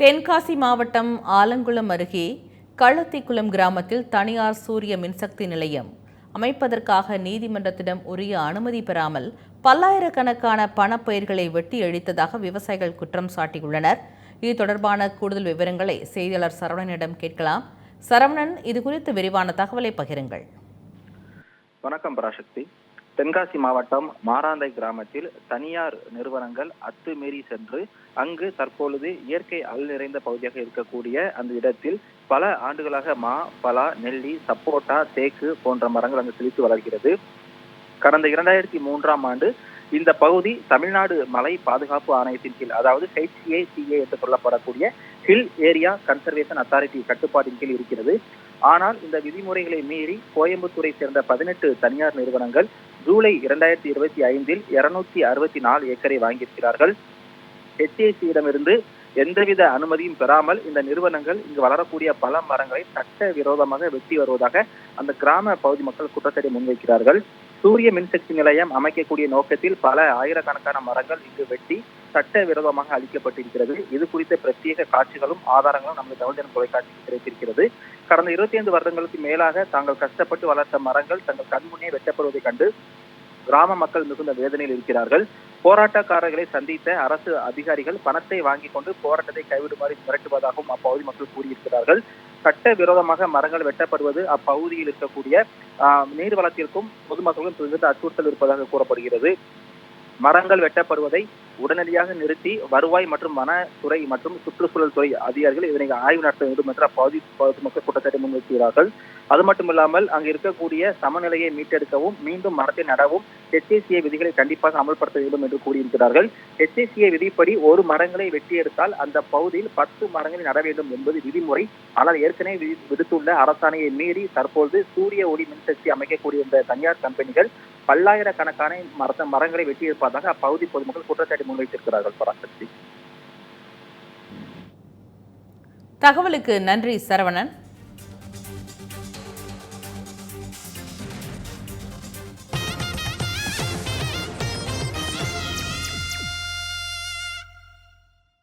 தென்காசி மாவட்டம் ஆலங்குளம் அருகே களத்திக்குளம் கிராமத்தில் தனியார் சூரிய மின்சக்தி நிலையம். அமைப்பதற்காக நீதிமன்றத்திடம் உரிய அனுமதி பெறாமல் பல்லாயிரக்கணக்கான பணப்பயிர்களை வெட்டி அழித்ததாக விவசாயிகள் குற்றம் சாட்டியுள்ளனர். இது தொடர்பான கூடுதல் விவரங்களை செய்தியாளர் சரவணனிடம் கேட்கலாம். சரவணன் இது குறித்து விரிவான தகவலை பகிருங்கள். வணக்கம் பராசக்தி. தென்காசி மாவட்டம் மாராந்தை கிராமத்தில் தனியார் நிறுவனங்கள் அத்துமீறி சென்று அங்கு தற்பொழுது இயற்கை அல் நிறைந்த பகுதியாக இருக்கக்கூடிய அந்த இடத்தில் பல ஆண்டுகளாக மா பலா நெல்லி சப்போட்டா தேக்கு போன்ற மரங்கள் அங்கு செழித்து வளர்கிறது. கடந்த இரண்டாயிரத்தி மூன்றாம் ஆண்டு இந்த பகுதி தமிழ்நாடு மலை பாதுகாப்பு ஆணையத்தின் கீழ் அதாவது ஹெச்ஏசிஏ என்று சொல்லப்படக்கூடிய ஹில் ஏரியா கன்சர்வேஷன் அத்தாரிட்டி கட்டுப்பாட்டின் கீழ் இருக்கிறது. ஆனால் இந்த விதிமுறைகளை மீறி கோயம்புத்தூரை சேர்ந்த பதினெட்டு தனியார் நிறுவனங்கள் ஜூலை இரண்டாயிரத்தி இருபத்தி ஐந்தில் இருநூத்தி அறுபத்தி நாலு ஏக்கரை வாங்கியிருக்கிறார்கள். ஹெச்ஏசியிடமிருந்து எந்தவித அனுமதியும் பெறாமல் இந்த நிறுவனங்கள் இங்கு வளரக்கூடிய பல மரங்களை சட்ட விரோதமாக வெட்டி வருவதாக அந்த கிராம பகுதி மக்கள் குற்றச்சாட்டை முன்வைக்கிறார்கள். சூரிய மின்சக்தி நிலையம் அமைக்கக்கூடிய நோக்கத்தில் பல ஆயிரக்கணக்கான மரங்கள் இங்கு வெட்டி சட்ட விரோதமாக அளிக்கப்பட்டிருக்கிறது இது குறித்த பிரத்யேக காட்சிகளும் ஆதாரங்களும் நமது தமிழ்தன் தொலைக்காட்சிக்கு கிடைத்திருக்கிறது. கடந்த இருபத்தி ஐந்து வருடங்களுக்கு மேலாக தாங்கள் கஷ்டப்பட்டு வளர்த்த மரங்கள் தங்கள் கண்முன்னே வெட்டப்படுவதைக் கண்டு கிராம மக்கள் மிகுந்த வேதனையில் இருக்கிறார்கள். போராட்டக்காரர்களை சந்தித்த அரசு அதிகாரிகள் பணத்தை வாங்கி கொண்டு போராட்டத்தை கைவிடுமாறு மிரட்டுவதாகவும் அப்பகுதி மக்கள் கூறியிருக்கிறார்கள். சட்ட விரோதமாக மரங்கள் வெட்டப்படுவது அப்பகுதியில் இருக்கக்கூடிய நீர்வளத்திற்கும் பொதுமக்களுக்கும் மிகுந்த அச்சுறுத்தல் இருப்பதாக கூறப்படுகிறது. மரங்கள் வெட்டப்படுவதை உடனடியாக நிறுத்தி வருவாய் மற்றும் வனத்துறை மற்றும் சுற்றுச்சூழல் துறை அதிகாரிகள் இதனை ஆய்வு நடத்த வேண்டும் என்று அப்பகுதி பொதுமக்கள் குற்றச்சாட்டை முன்வைக்கிறார்கள். அது மட்டுமில்லாமல் அங்கு இருக்கக்கூடிய சமநிலையை மீட்டெடுக்கவும் மீண்டும் மரத்தை நடவும் ஹெச்ஏசிஏ விதிகளை கண்டிப்பாக அமல்படுத்த வேண்டும் என்று கூறியிருக்கிறார்கள். ஹெச்ஏசிஏ விதிப்படி ஒரு மரங்களை வெட்டி எடுத்தால் அந்த பகுதியில் பத்து மரங்களை நட வேண்டும் என்பது விதிமுறை. ஆனால் ஏற்கனவே விடுத்துள்ள அரசாணையை மீறி தற்போது சூரிய ஒளி மின்சக்தி அமைக்கக்கூடிய இந்த தனியார் கம்பெனிகள் பல்லாயிரக்கணக்கான மரத்த மரங்களை வெட்டியிருப்பதாக அப்பகுதி பொதுமக்கள் குற்றச்சாட்டு முன்வைத்திருக்கிறார்கள் பராசக்தி தகவலுக்கு நன்றி சரவணன்.